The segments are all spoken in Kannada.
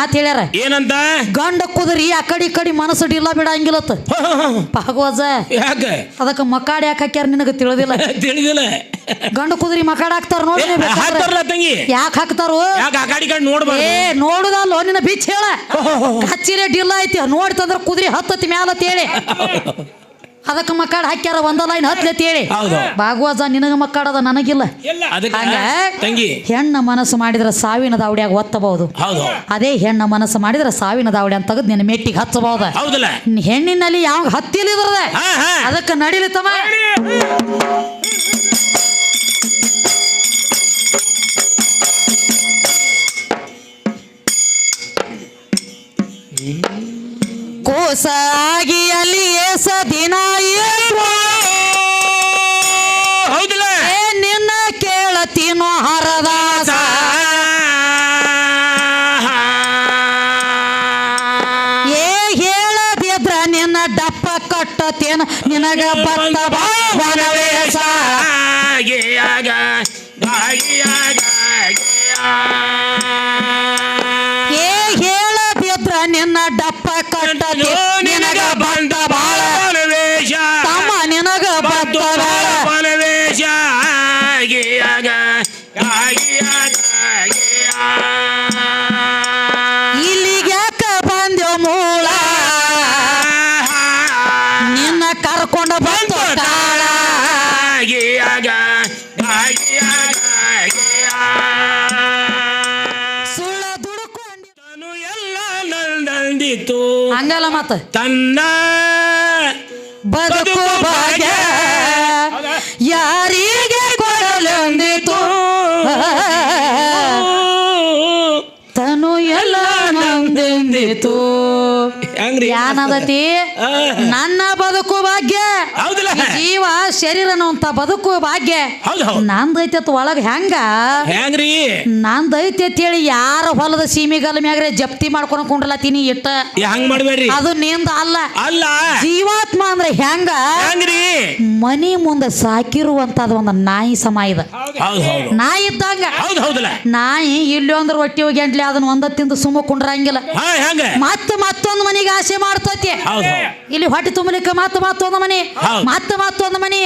ಮಾತು ಹೇಳ್ಯಾರ. ಏನಂತ ಗಂಡ ಕುದ್ರಿ ಆ ಕಡೆ ಈ ಕಡೆ ಮನಸ್ಸು ಡಿಲ್ಲ ಬಿಡಂಗಿಲ್ಲತ್ತ ಭಾಗವಜ ಯಾಕ? ಅದಕ್ಕೆ ಮಕಾಡ್ ಯಾಕೆ ಹಾಕ್ಯಾರ ನಿನಗೆ ತಿಳಿದಿಲ್ಲ. ತಿಳಿದಿಲ್ಲ. ಗಂಡ ಕುದುರಿ ಮಕಾಡ್ ಹಾಕ್ತಾರ ನೋಡಿ ತಂಗಿ? ಯಾಕೆ ಹಾಕ್ತಾರೋ? ಏ ನೋಡುದಲ್ಲೋ ನಿನ್ನ ಬಿಚ್ಚ ಹೇಳ. ಹಚ್ಚಿರೆ ಡಿಲ್ಲ ಐತಿ ನೋಡ್ತಂದ್ರ ಕುದುರಿ ಹತ್ತತಿ ಮ್ಯಾಲತ್ ಹೇಳಿ ಅದಕ್ಕೆ ಮಕ್ಕಳ ಹಾಕ್ಯಾರ ಒಂದ ಲೈನ್ ಹತ್ತಿ ಹೇಳಿ. ಹೌದು. ಭಾಗವಜ ನಿನಗ ಮಕ್ಕಾಡದ ನನಗಿಲ್ಲ. ಹಂಗ ತಂಗಿ. ಹೆಣ್ಣ ಮನಸ್ಸು ಮಾಡಿದ್ರೆ ಸಾವಿನ ದಾವಡಿಯಾಗ ಒತ್ತಬಹುದು. ಹೌದು. ಅದೇ ಹೆಣ್ಣ ಮನಸ್ಸು ಮಾಡಿದ್ರೆ ಸಾವಿನ ದಾವಡಿ ಅಂತ ತೆಗೆದು ನಿನ್ನ ಮೆಟ್ಟಿಗೆ ಹಚ್ಚಬಹುದು. ಹೌದಲ್ಲ. ಹೆಣ್ಣಿನಲ್ಲಿ ಯಾವ ಹತ್ತಿಲಿದ್ರದ ಹಾ ಹಾ. ಅದಕ್ಕೆ ನಡಿಲಿ ತಮ್ಮ. ಕೋಸಾಗಿ ದಿನ ಇರುವ ಹೌದಲ್ಲ? ಏ ನಿನ್ನ ಕೇಳತೀನೋ ಹರದಾಸ. ಏ ಹೇಳದಿದ್ರ ನಿನ್ನ ಡಪ್ಪ ಕಟ್ಟತೇನ? ನಿನಗ ಬತ್ತ ನಂದಿತು ಹಂಗಲ್ಲ ಮತ್ತ. ತನ್ನ ಬದುಕು ಭಾಗ್ಯ ಯಾರಿಗೆ ಕೊಡಲೆಂದಿತು ತನು ಎಲ್ಲ ನಂದೆಂದಿತು. ಹೆಂಗ್ರಿ. ನನ್ನ ಬದುಕು ಭಾಗ್ಯ. ಹೌದಲ್ಲ. ಜೀವ ಶರೀರ ಅಂತ ಬದುಕು ಭಾಗ್ಯ. ಹೌದು ಹೌದು. ನಂದೈತೆ ಒಳಗ ಹೆಂಗ? ಹೆಂಗ್ರಿ? ನಂದೈತೆ ಹೇಳಿ ಯಾರ ಹೊಲದ ಸೀಮೆಗಲ್ ಮ್ಯಾಗ್ರೆ ಜಪ್ತಿ ಮಾಡ್ಕೊಂಡು ತಿನಿ ಇಟ್ಟ. ಹೆಂಗ್ ಮಾಡ್ಬೇಡ್ರಿ. ಅದು ನಿಂದ ಅಲ್ಲ. ಅಲ್ಲ. ಜೀವಾತ್ಮ ಅಂದ್ರೆ ಹೆಂಗ? ಹೆಂಗ್ರಿ? ಮನಿ ಮುಂದೆ ಸಾಕಿರುವಂತದ ಒಂದು ನಾಯಿ ಸಮ ಇದೆ. ಹೌದು ಹೌದು ನಾಯಿ ಇದ್ದಂಗ. ಹೌದು ಹೌದಲ್ಲ. ನಾಯಿ ಇಲ್ಲಿ ಅಂದ್ರೆ ಹೊಟ್ಟಿ ಹೋಗಿ ಅದನ್ನ ಒಂದ ತಿಂದು ಸುಮ್ಮ ಕುಂಡ್ರಂಗಿಲ್ಲ. ಹಾ ಹೆಂಗ? ಮತ್ತೆ ಮತ್ತೊಂದು ಮನಿಗೆ ಆಸೆ ಮಾಡ್ತತಿ. ಹೌದು. ಇಲ್ಲಿ ಹೊಟ್ಟೆ ತುಂಬಲಿಕ್ಕೆ ಮತ್ತ ಮತ್ತೊಂದು ಮನೆ ಹೌದು. ಮತ್ತ ಮತ್ತೊಂದು ಮನೆ.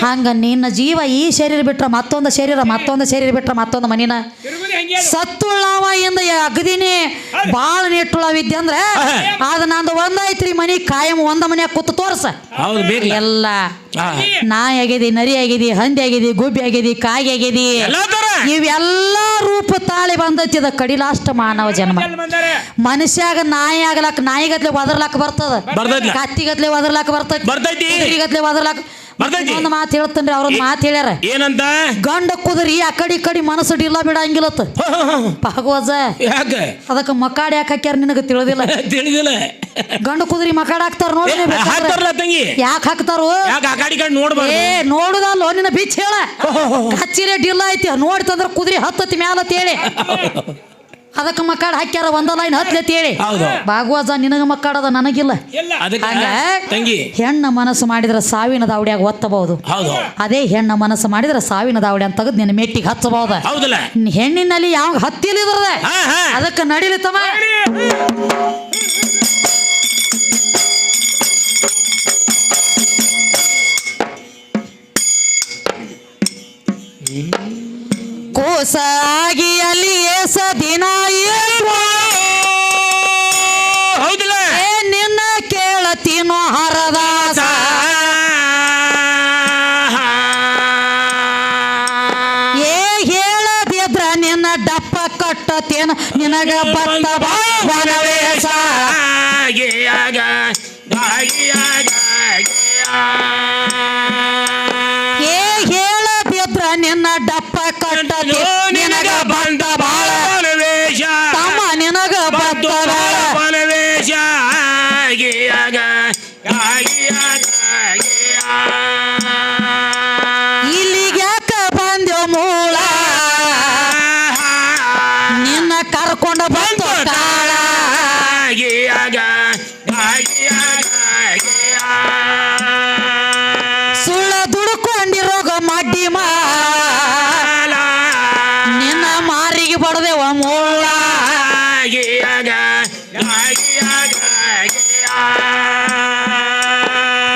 ಹಂಗ ನಿನ್ನ ಜೀವ ಈ ಶರೀರ ಬಿಟ್ರ ಮತ್ತೊಂದು ಶರೀರ ಮತ್ತೊಂದು ಶರೀರ ಬಿಟ್ರ ಮತ್ತೊಂದು ಮನಿನ ಸತ್ತುಳ್ಳವ ಇಂದ ಅಗದಿನಿ ಬಾಳ ನೆಟ್ಟುಳವಿದ್ದೆ ಅಂದ್ರೆ ಅದ ನಂದು ಒಂದೈತ್ರಿ ಮನಿ ಕಾಯಂ ಒಂದ ಮನ್ಯಾಗ ಕೂತು ತೋರ್ಸ. ಹೌದು ಎಲ್ಲ. ನಾಯಿ ಆಗಿದಿ ನರಿ ಆಗಿದಿ ಹಂದಿ ಆಗಿದಿ ಗುಬ್ಬಿ ಆಗಿದಿ ಕಾಯಿ ಆಗಿದಿ. ಇವೆಲ್ಲ ರೂಪ ತಾಳಿ ಬಂದೈತಿ ಇದ ಕಡಿಲಾಷ್ಟ ಮಾನವ ಜನ್ಮ. ಮನುಷ್ಯಾಗ ನಾಯಿ ಆಗ್ಲಕ್ ನಾಯಿಗತ್ಲೆ ಒದರ್ಲಾಕ ಬರ್ತದ. ಕತ್ತಿಗತ್ಲೆ ಒದರ್ಲಾಕ್ ಬರ್ತೈತಿ? ಒದರ್ಲಾಕ್ ಬರ್ತೈತಿ. ಒಂದು ಮಾತು ಹೇಳ್ತೇನ್ರಿ ಅವ್ರೊಂದು ಮಾತು ಹೇಳ್ಯಾರ. ಏನಂತ? ಗಂಡ ಕುದುರಿ ಆ ಕಡೆ ಈ ಕಡೆ ಮನಸ್ಸು ಡಿಲ್ಲ ಬಿಡಂಗಿಲ್ಲತ್ತ ಭಾಗವಜ. ಯಾಕ? ಅದಕ್ಕೆ ಮಕಾಡ್ ಯಾಕೆ ಹಾಕ್ಯಾರ ನಿನಗೆ ತಿಳಿದಿಲ್ಲ? ತಿಳಿದಿಲ್ಲ. ಗಂಡ ಕುದುರಿ ಮಕಾಡ್ ಹಾಕ್ತಾರ ನೋಡಿ ಹಾಕ್ತಾರಲ್ಲ ತಂಗಿ. ಯಾಕೆ ಹಾಕ್ತಾರೋ? ಯಾಕ ಆ ಕಡೆ ನೋಡ್ಬಾರ್ದು? ಏ ನೋಡುದಲ್ಲೋ ನಿನ್ನ ಬಿಚ್ಚ ಹೇಳ. ಹಚ್ಚಿರೇ ಡಿಲ್ಲ ಐತಿ ನೋಡ್ತಂದ್ರ ಕುದುರೆ ಮ್ಯಾಲ ಅಂತ ಹೇಳಿ. ಅದಕ್ಕೆ ಮಕ್ಕಳ ಹಾಕ್ಯಾರ ಒಂದ ಲೈನ್ ಹತ್ಲತ್ ಹೇಳಿ. ಹೌದು. ಭಾಗವಜ ನಿನಗ ಮಕ್ಕಾಡದ ನನಗಿಲ್ಲ. ಅದಕ್ಕೆ ಹಂಗ ತಂಗಿ. ಹೆಣ್ಣ ಮನಸ್ಸು ಮಾಡಿದ್ರೆ ಸಾವಿನ ದಾವಡಿಯಾಗ ಒತ್ತಬಹುದು. ಹೌದು. ಅದೇ ಹೆಣ್ಣ ಮನಸ್ಸು ಮಾಡಿದ್ರೆ ಸಾವಿನ ದಾವಡಿ ಅಂತ ತೆಗೆದು ನಿನ್ನ ಮೆಟ್ಟಿಗೆ ಹಚ್ಚಬಹುದು. ಹೌದಲ್ಲ. ಹೆಣ್ಣಿನಲ್ಲಿ ಯಾವ ಹತ್ತಿಲಿದ್ರದ ಹಾ ಹಾ. ಅದಕ್ಕೆ ನಡಿಲಿ ತಮ್ಮ. ಕೋಸಾಗಿ ಏಸ ದಿನ ಹೌದಲ್ಲ. ಏ ನಿನ್ನ ಕೇಳತೀನೋ ಹರದಾಸ? ಏ ಹೇಳದಿದ್ರ ನಿನ್ನ ಡಪ್ಪ ಕಟ್ಟತೇನ? ನಿನಗ ಬತ್ತ ಬಾಳವೇಶ ಏ ಹೇಳದಿದ್ರ ನಿನ್ನ ಡಪ್ಪ ಕಟ್ಟತೇ ದುಡ್ಕೊಂಡಿರೋಗ ಮಡ್ಡಿ ಮಾ. ನಿನ್ನ ಮಾರಿಗೆ ಬಡದೆವ ಮೂಳ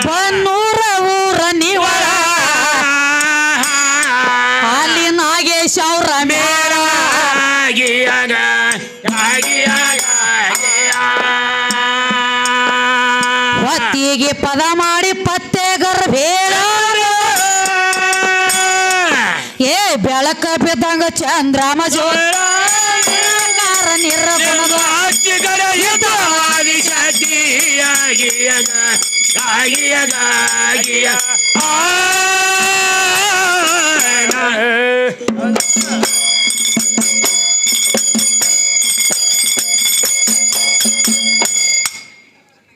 ಬನ್ನೂರ ಊರ ನೀವ ಅಲ್ಲಿ ನಾಗೇಶ್ ಅವ್ರ ಮೇರ ಹೊತ್ತಿಗೆ ಪದ ಮಾಡಿ ಪತ್ತೆ ಗರ್ಭೇರ ಬೆಳಕ ಬಿದ್ದಂಗ ಚಂದ್ರಾಮ ಜೋರ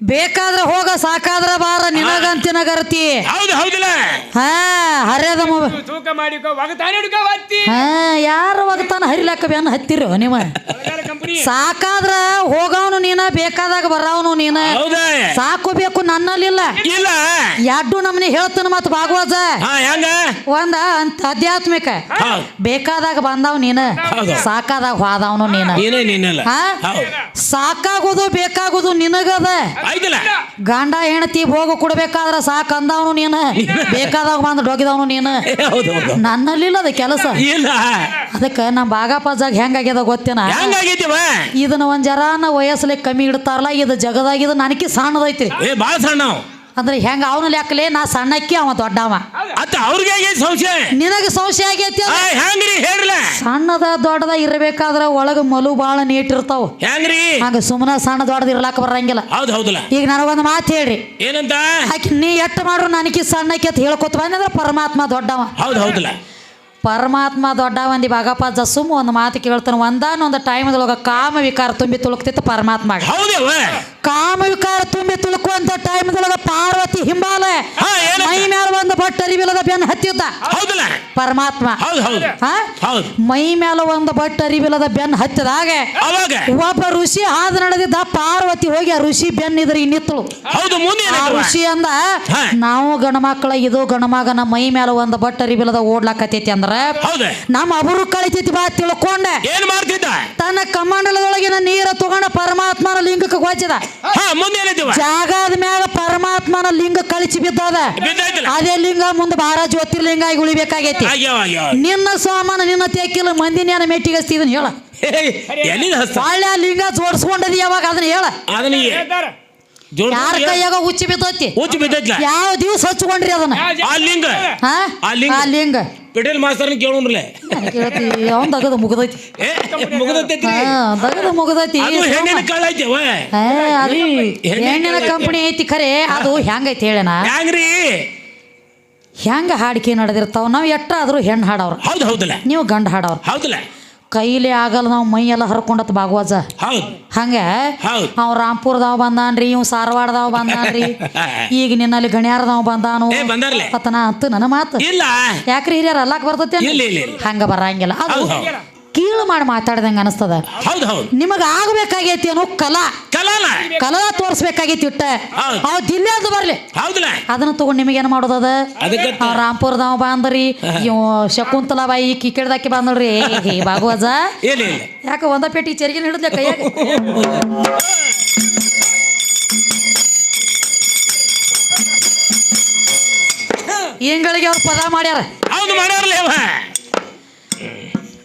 ಬೇಕಾದ್ರೆ ಹೋಗ ಸಾಕಾದ್ರ ಬಾರ ನಿನಗಂತಿನ ಗರ್ತಿ ಹೌದು ಹೌದಿಲ್ಲ. ಹಾ ಹರ್ಯದ ಮೊಬೈಲ್. ತೂಕ ಮಾಡಿಕೋ ಒಗತಾನೆ ಹಿಡ್ಕೋ ಒತ್ತಿ. ಹಾ ಯಾರು ಒಗತಾನ ಹರಿಲಾಕ ಬೆನ್ನ ಹತ್ತಿರೋ ನಿಮ್ಮ ಸಾಕಾದ್ರ ಹೋಗವನು ನೀನ ಬೇಕಾದಾಗ ಬರವನು ನೀನ. ಸಾಕು ಬೇಕು ನನ್ನಲ್ಲಿಲ್ಲ. ಇಲ್ಲ. ಎರಡು ನಮ್ನಿ ಹೇಳ್ತಾನ ಮತ್ ಹೆಂಗ? ಒಂದ ಅಂತ ಆಧ್ಯಾತ್ಮಿಕ. ಬೇಕಾದಾಗ ಬಂದವ್ ನೀನ. ಸಾಕಾದಾಗ ಹೋದವನು ನೀನ. ಸಾಕಾಗೋದು ಬೇಕಾಗೋದು ನಿನಗದ. ಗಂಡ ಹೆಣತಿ ಹೋಗ ಕೊಡ್ಬೇಕಾದ್ರ ಸಾಕ ಅಂದವನು ನೀನ ಬೇಕಾದಾಗ ಬಂದು ಡೊಗಿದವನು ನೀನ. ನನ್ನಲ್ಲಿಲ್ಲ ಅದ ಕೆಲಸ. ಇಲ್ಲ. ಅದಕ್ಕ ನಮ್ಮ ಬಾಗಾಪಾಜಾಗ ಹೆಂಗಾಗ್ಯದ ಗೊತ್ತೇನ? ಹೆಂಗಾಗೈತಿವ? ಇದನ್ನ ಒಂದ್ ಜರಾನ ವಯಸ್ಸಲ್ಲಿ ಕಮ್ಮಿ ಇಡ್ತಾರಲ್ಲ ಇದು ಜಗದಾಗ ಇದು ನನಗೆ ಸಣ್ಣದೈತ್ರಿ. ಏ ಬಾಳ ಸಣ್ಣ ಅವ. ಅಂದ್ರೆ ಹೆಂಗ ಅವನ ಲೆಕ್ಕಲೆ ನಾ ಸಣ್ಣಕ್ಕಿ ಅವ ದೊಡ್ಡವ. ಅತ್ತ ಅವ್ರಿಗೆ ಆಗೈತಿ ಸಂಶಯ? ನಿನಗೆ ಸಂಶಯ ಆಗೈತಿ ಆ, ಅದ? ಹೆಂಗ್ರಿ ಹೇಳ್ರಲ್ಲ ಸಣ್ಣದ ದೊಡ್ಡದ ಇರಬೇಕಾದ್ರೆ ಒಳಗ ಮಲು ಬಾಳ ನೀಟ್ ಇರ್ತಾವ. ಹೆಂಗ್ರಿ? ಹಂಗ ಸುಮ್ಮನೆ ಸಣ್ಣ ದೊಡ್ಡದ ಇರ್ಲಾಕ ಬರಂಗಿಲ್ಲ. ಹೌದು ಹೌದಲ್ಲ. ಈಗ ನನಗೊಂದು ಮಾತು ಹೇಳ್ರಿ. ಏನಂತ? ಆಕಿ ನೀ ಎಟ್ಟು ಮಾಡ್ರು ನನಗೆ ಸಣ್ಣಕ್ಕೆ ಅಂತ ಹೇಳ್ಕೊತ ಬಂದ್ರೆ ಪರಮಾತ್ಮ ದೊಡ್ಡವ. ಹೌದ್ ಹೌದಲ್ಲ. ಪರಮಾತ್ಮ ದೊಡ್ಡ ಮಂದಿ ಬಾಗಪ್ಪ ಜಸುಮ್ ಒಂದು ಮಾತು ಕೇಳ್ತಾನೆ ಒಂದಾನೊಂದು ಟೈಮ್ದೊಳಗೆ ಕಾಮ ವಿಕಾರ ತುಂಬಿ ತುಳುಕ್ತಿತ್ತು ಪರಮಾತ್ಮ ಕಾಮ ವಿಕಾರ ತುಂಬಿ ತುಳುಕುವಂತ ಟೈಮ್ದೊಳಗೆ ಪಾರ್ವತಿ ಹಿಂಬಾಲ ಒಂದು ಬೆನ್ ಬೆನ್ನ ಹತ್ತಿದ್ದ? ಹೌದಲ್ಲ. ಪರಮಾತ್ಮ. ಹೌದು ಹೌದು. ಹಾ? ಹೌದು. ಮೈ ಮ್ಯಾಲ ಒಂದು ಬಟ್ಟ ಅರಿವಿಲ್ಲದ ಬೆನ್ನ ಹತ್ತಿದಾಗ ಅವಾಗ. ಒಬ್ಬ ಋಷಿ ಹಾದು ನಡೆದಿದ್ದ ಪಾರ್ವತಿ ಹೋಗಿ ಆ ಋಷಿ ಬೆನ್ನಿದ್ರೆ ಇನ್ನಿತ್ತಳು. ಹೌದು ಮುಂದೆ ಆ? ಋಷಿ ಅಂದ ಹಾ. ನಾವು ಗಣಮಕ್ಕಳ ಇದು ಗಣಮಗನ ಮೈ ಮೇಲೆ ಒಂದು ಬಟ್ಟ ಅರಿವಿಲ್ಲದ ಓಡ್ಲಾಕತೈತಿ ಅಂದ್ರ ಹೌದ. ನಮ್ಮ ಅವರು ಕಳಿತೈತಿ ಬಾ ತಿಳ್ಕೊಂಡೆ. ಏನ್ ಮಾಡ್ತಿದ್ದ? ತನ್ನ ಕಮಂಡಲದೊಳಗಿನ ನೀರ ತಗೊಂಡ ಪರಮಾತ್ಮನ ಲಿಂಗಕ್ಕೆ ಗೊಚ್ಚಿದ ಹಾ ಮುಂದೆ ಜಾಗದ ಮ್ಯಾಗ ಪರಮಾತ್ಮನ ಲಿಂಗ ಕಳಿಸಿ ಬಿದ್ದದ. ಬಿದ್ದಾಯ್ತಲ್ಲ ಅದೇ ಲಿಂಗ ಮುಂದೆ ಬಾರ ಜ್ಯೋತಿರ್ಲಿಂಗಾಗಿ ಉಳಿಬೇಕಾಗೈತಿ. ನಿನ್ನ ಸಾಮಾನ ನಿನ್ನ ತೆಕ್ಕಿಲ್ಲ ಮಂದಿನ ಮೆಟ್ಟಿಗೆ ಇದನ್ನ ಹೇಳ ಬಾಳ್ಯ ಲಿಂಗ ಜೋಡಿಸ್ಕೊಂಡದಿ ಯಾವಾಗ ಅದನ್ನ ಹೇಳ. ಅದನ್ನ ಯಾರ ಕೈಯಾಗ ಹುಚ್ಚಿ ಬಿದ್ದೈತಿ? ಹುಚ್ಚಿ ಬಿದ್ದೈತಿ ಯಾವ ದಿವಸ ಹಚ್ಕೊಂಡ್ರಿ ಅದನ್ನ? ಆ ಲಿಂಗ? ಆ? ಲಿಂಗ. ಆ ಲಿಂಗ. ಪಿಟೇಲ್ ಮಾಸ್ತರ್ನ ಕೇಳೋನ್ರಲ್ಲ ಕೇಳ್ತಿ ಅವನ್ ದಗದ ಮುಗ್ದೈತಿ. ಮುಗದೈತಿ ದಗದ ಮುಗ್ದೈತಿ. ಅದು ಹೆಣ್ಣಿನ ಕಳ್ಳ ಅದು ಹೆಣ್ಣಿನ ಕಂಪನಿ ಐತಿ ಖರೆ ಅದು ಹೆಂಗೈತಿ ಹೇಳಣ ಹ್ಯಾಂಗ್ರಿ ಹೆಂಗ ಹಾಡಿಕೆ ನಡೆದಿರ್ತಾವ? ನಾವು ಎಟ್ಟಾದರೂ ಹೆಣ್ಣು ಹಾಡವ್ರು. ಹೌದು ಹೌದಲ್ಲ. ನೀವು ಗಂಡು ಹಾಡವ್ರು. ಹೌದಲ್ಲ. ಕೈಲಿ ಆಗಲ್ಲ ನಾವು ಎಲ್ಲ ಹರ್ಕೊಂಡತ್ ಬಾಗವಾಜ ಹಂಗೆ ಅವ್ ರಾಂಪುರದವ ಬಂದಾನ್ರಿ ಇವ್ ಸಾರವಾಡದಾವ್ ಬಂದಾನ್ರಿ ಈಗ ನಿನ್ನಲ್ಲಿ ಗಣ್ಯಾರದಾವ್ ಬಂದಾನು. ಪತನ ಅಂತ ನನ್ನ ಮಾತು. ಯಾಕ್ರಿ ಹಿರಿಯರ್ ಅಲ್ಲಾಕ್ ಬರ್ತೈತಿ ಹಂಗ ಬರಂಗಿಲ್ಲ. ಅದು ಕೀಳು ಮಾಡಿ ಮಾತಾಡ್ದಂಗ ಅನಸ್ತದ. ಹೌದು ಹೌದು. ನಿಮಗ ಆಗಬೇಕಾಗೈತಿ ಅನ್ನೋ ಕಲಾ. ಕಲಾ ಕಲಾ ತೋರಿಸ್ಬೇಕಾಗೈತಿ ಇಟ್ಟ. ಅವ್ ದಿಲ್ಲಿ ಅದು ಬರ್ಲಿ. ಹೌದಲ್ಲ. ಅದನ್ನ ತಗೊಂಡ್ ನಿಮಗೇನು ಮಾಡೋದದ? ಅದಕ್ಕೆ ಅವ್ ಬಂದ್ರಿ. ಇವ್ ಶಕುಂತಲಾ ಬಾಯಿ ಕಿಕ್ಕಿಡ್ದಾಕಿ ಬಾಂದ್ರಿ ಹೇ ಬಾಗುವಜ ಇಲ್ಲ ಇಲ್ಲ. ಯಾಕ ಒಂದ ಪೇಟಿ ಚರಿಗಿನ ಹಿಡಿದ್ಲೆ ಕೈಯಾಗ? ಇಂಗಳಿಗೆ ಅವ್ರು ಪದ ಮಾಡ್ಯಾರ? ಹೌದು ಮಾಡ್ಯಾರಲ್ಲ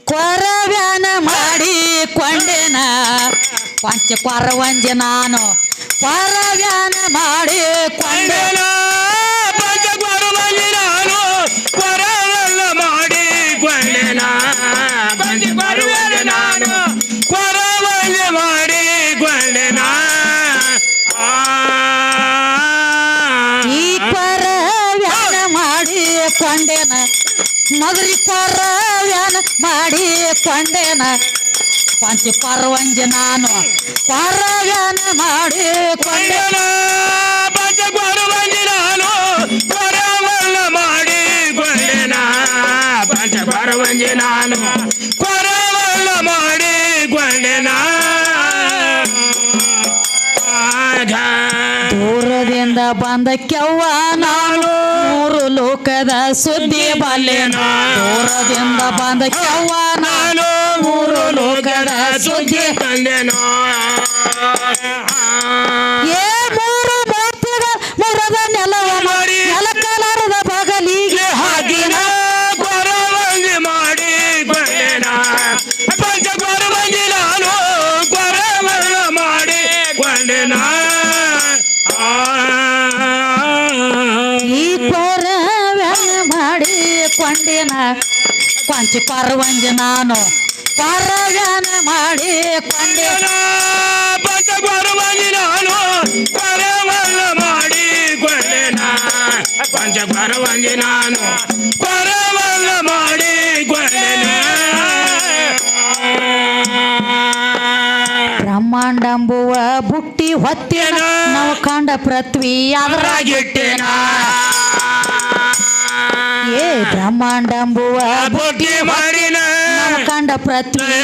ಕೊರವ್ಯಾನ ಮಾಡಿ ಕೊಂಡೆನ. ಪಂಚ ಕೊರವಂಜ ನಾನು. ಕೊರವ್ಯಾನ ಮಾಡಿ ಪಂಚ ಪಂಚಕೊರವಲ್ಲಿ ನಾನು. ಕೊರವಲ್ಲ ಮಾಡಿ ಪಂಚ ಪಂಚಕೊರವಲ್ಲಿ ನಾನು. ಕೊರವಲ್ಲಿ ಮಾಡಿ ಕೊಂಡೆನ. ಆ. ಈ ಕೊರವ್ಯಾನ ಮಾಡಿ ಮಗರಿ ನಗರಿ ಕೊರವ್ಯಾನ ಮಾಡಿ ಕೊಂಡೆನ ಪಂಚ ಕೊರವಂಜ ನಾನು ಮಾಡಿ ಕೊಂಡೇನ ಪಂಚ ಪಂಚಕೊರವಲ್ಲಿ ನಾನು ಕೊರವಲ್ಲ ಮಾಡಿ ಪಂಚ ಪಂಚಕೊರವಲ್ಲಿ ನಾನು ಕೊಂಡೆನ ದೂರದಿಂದ ಬಂದ ಕೆವ್ವ ನಾನು. ಲೋಕದ ಸುದ್ದಿ ಬಲ್ಲೆನ ದೂರದಿಂದ ಬಂದ ಕೆವ್ವ ನಾನು ಮೂರು ಲೋಕದ ಸುದ್ದಿ ತಂದೆನೋ ಏ ಮೂರು ಮೂರ್ತಿಗ ಮುರದ ನೆಲವ ಮಾಡಿ ನೆಲಕಲಾರದ ಬಗಲಿಗೆ ಹಾಕಿನ ಕೊರವಂಗಿ ಮಾಡಿ ಕೊಂಡೆನ ಪಂಚ ಕೊಂಚ ಪರವಂಜ ನಾನು. ಕೊರವ್ಯಾನ ಮಾಡಿ ಕೊಂಡೆ. ಪಂಚ ಕೊರವಂಗಿ ನಾನು. ಪರವನ್ನ ಮಾಡಿ ಕೊಂಡೆನ ಪಂಚ ಕೊರವಂಗಿ ನಾನು. ಪರವನ್ನ ಮಾಡಿ ಕೊಂಡೆನ ಬ್ರಹ್ಮಾಂಡಂಬುವ ಬುಟ್ಟಿ ಹೊತ್ತೇನ ನಾವು ಕಂಡ ಪೃಥ್ವಿ ಅದರಾಗಿಟ್ಟೇನ. ಏ ಬ್ರಹ್ಮಾಂಡಂಬುವ ಬುದ್ಧಿ ಮಾಡಿನ ಕಂಡ ಪೃಥ್ವಿ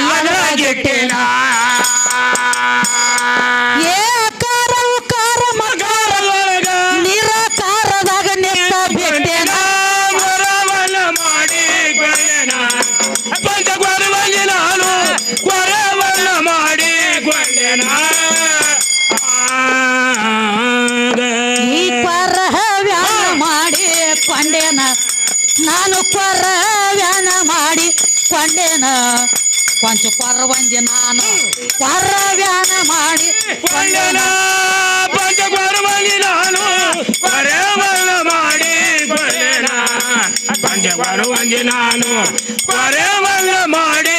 ಕೊಂಡೇನ ಕೊಂಚ ಕೊರವಂಜಿ ನಾನು. ಕೊರವ್ಯಾನ ಮಾಡಿ ಕೊಂಡೆನ? ನಾನು. ಮಾಡಿ ಕೊಂಡೆನ? ನಾನು. ಕೊರವನ್ನ ಮಾಡಿ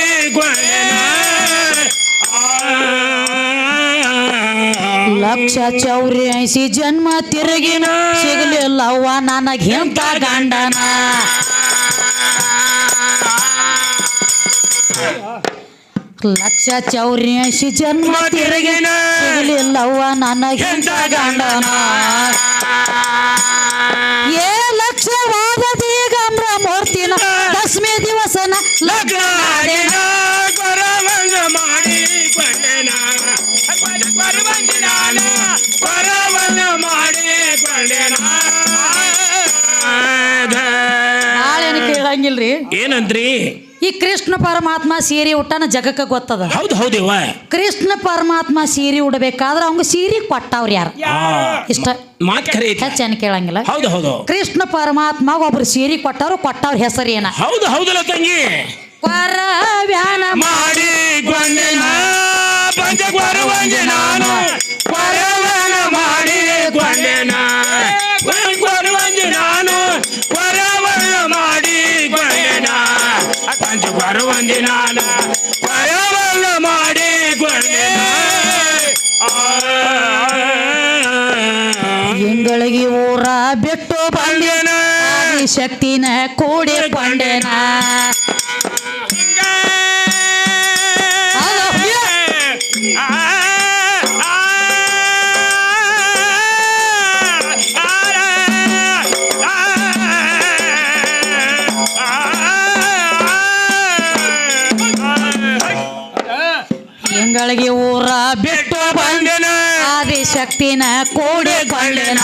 ಲಕ್ಷ ಲಕ್ಷ ಐಸಿ ಜನ್ಮ ತಿರುಗಿನ. ಸಿಗಲಿಲ್ಲವ್ವ ನನಗೆಂತ ಗಂಡನ. ಲಕ್ಷ ಚೌರ್ಯಶಿ ಜನ್ಮ ತಿರುಗಿನ ನನ್ನ ಹಿಂದ ಗಂಡನ. ಏ ಲಕ್ಷವಾದ ದಿಗಂಬ್ರ ಮೂರ್ತಿನ ದಶಮಿ ದಿವಸನ ಲಗ್ನ ಮಾಡಿನ. ಈ ಕೃಷ್ಣ ಪರಮಾತ್ಮ ಸೀರೆ ಉಟ್ಟನ ಜಗಕ್ಕೆ ಗೊತ್ತದ? ಹೌದು ಹೌದಿವ ಕೃಷ್ಣ ಪರಮಾತ್ಮ ಸೀರೆ ಉಡಬೇಕಾದ್ರೆ ಅವಂಗ ಸೀರೆ ಕೊಟ್ಟವ್ರು ಯಾರು? ಇಷ್ಟ? ಮಾತ್ ಖರೆ ಐತಿ ಹೆಚ್ಚೇನು ಕೇಳಂಗಿಲ್ಲ. ಹೌದು ಹೌದು. ಕೃಷ್ಣ ಪರಮಾತ್ಮ ಒಬ್ರು ಸೀರೆ ಕೊಟ್ಟವ್ರು ಕೊಟ್ಟವ್ರ ಹೆಸರು ಏನ ಹೌದು ಹೌದಲ್ಲ ತಂಗಿ. ಕೊರವ್ಯಾನ ಮಾಡಿ ಕೊಂಡೆನ ಪಂಚ ಕೊರವಂಗಿ ನಾನು ಕೊರವನ ಮಾಡಿ ಶಕ್ತಿನ ಕೂಡಿಕೊಂಡೇನ ಎಂಗಳಿಗೆ ಊರ ಬಿಟ್ಟು ಬಂದೆನ? ಆದಿಶಕ್ತಿನ ಕೂಡಿಕೊಂಡೇನ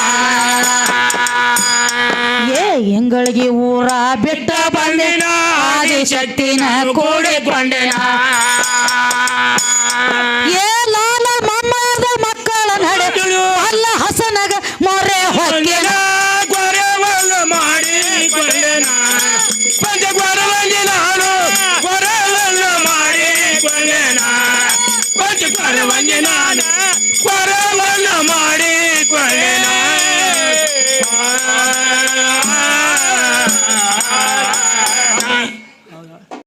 ಏ ಎಂಗಳಿಗೆ ಊರ ಬಿಟ್ಟ ಬಂದಿನ ಆದಿಶಕ್ತಿನ ಕೂಡಿಕೊಂಡೇನ